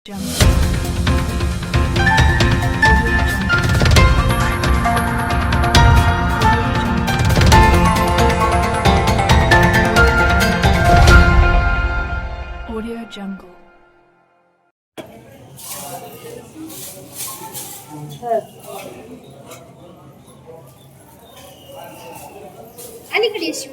Audio Jungle. अलीकडे ये शिव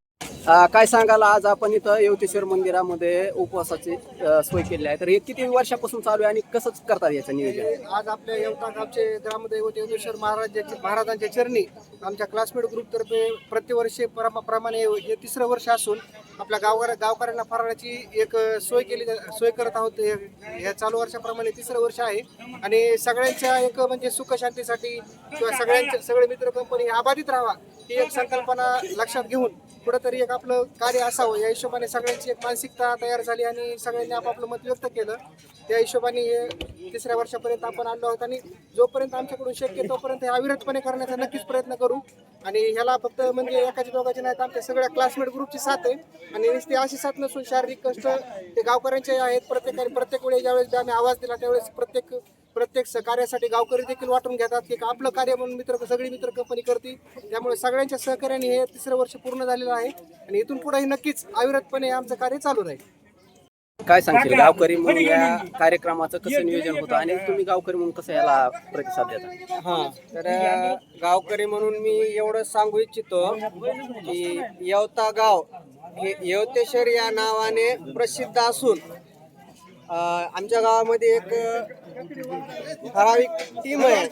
काय सांगाल? आज आपण इथं येवतेश्वर मंदिरामध्ये उपवासाची अ, सोय केली आहे. तर हे किती वर्षापासून चालू आहे आणि कसंच करतात याचं नियोजन? आज आपल्या यवता गावचे ग्रामदैवत योगेश्वर महाराज महाराजांच्या चरणी आमच्या क्लासमेट ग्रुपतर्फे प्रतिवर्षी परमा- प्रमाणे हे तिसरं वर्ष असून आपल्या गावकऱ्या गावकऱ्यांना फराळाची एक सोय केली जा- सोय करत आहोत. हे- या चालू वर्षाप्रमाणे तिसरं वर्ष आहे. आणि सगळ्यांच्या एक म्हणजे सुखशांतीसाठी किंवा सगळ्यांचे सगळे मित्र कंपनी अबाधित राहावा ही एक संकल्पना लक्षात घेऊन कुठंतरी एक आपलं कार्य असावं. या हिशोबाने सगळ्यांची एक मानसिकता तयार झाली आणि सगळ्यांनी आपापलं मत व्यक्त केलं. त्या हिशोबाने हे तिसऱ्या वर्षापर्यंत आपण आलो आहोत आणि जोपर्यंत आमच्याकडून शक्य तोपर्यंत हे अविरतपणे करण्याचा नक्कीच प्रयत्न करू. आणि ह्याला फक्त म्हणजे एकाची दोघाची नाही तर आमच्या सगळ्या क्लासमेट ग्रुपची साथ आहे. आणि नुसती अशी साथ नसून शारीरिक कष्ट ते गावकऱ्यांचे आहेत. प्रत्येकाने प्रत्येक वेळी ज्यावेळेस आम्ही आवाज दिला त्यावेळेस प्रत्येक प्रत्येक कार्यासाठी गावकरी देखील वाटून घेतात की आपलं कार्य म्हणून मित्र सगळी मित्र कंपनी करते त्यामुळे सगळ्यांच्या सहकार्याने हे तिसरं वर्ष पूर्ण झालेलं आहे. आणि इथून पुढेही नक्कीच अविरतपणे आमचं कार्य चालू राहील. काय सांगशील? गावकरी म्हणून या कार्यक्रमाचं कसं नियोजन होतं आणि तुम्ही गावकरी म्हणून कसं याला प्रतिसाद देता? हा तर गावकरी म्हणून मी एवढं सांगू इच्छितो की येवता गाव हे येवतेश्वर या नावाने प्रसिद्ध असून आमच्या गावामध्ये एक ठराविक टीम आहे.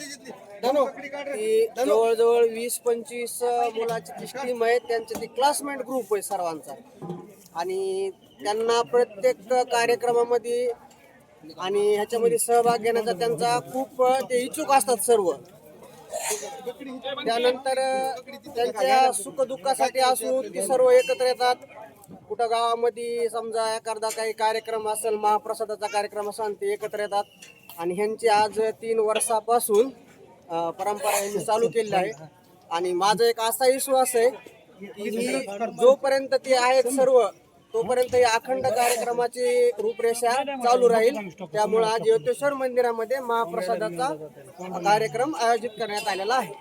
धनु. ती जवळजवळ वीस पंचवीस मुलाची ती टीम आहे त्यांचं ती क्लासमेट ग्रुप आहे सर्वांचा. आणि त्यांना प्रत्येक कार्यक्रमामध्ये आणि ह्याच्यामध्ये सहभाग घेण्याचा त्यांचा खूप ते इच्छुक असतात सर्व. त्यानंतर त्यांच्या सुखदुःखासाठी असू ती सर्व एकत्र येतात. कुठं गावामध्ये समजा एखादा काही कार्यक्रम असेल महाप्रसादाचा कार्यक्रम असेल ते एकत्र येतात. आणि ह्यांची आज तीन वर्षापासून परंपरा यांनी चालू केली आहे. आणि माझा एक असा विश्वास आहे की जोपर्यंत ते आहेत सर्व तोपर्यंत या अखंड कार्यक्रमाची रूपरेषा चालू राहील. त्यामुळे आज योतेश्वर मंदिरामध्ये महाप्रसादाचा कार्यक्रम आयोजित करण्यात आलेला आहे.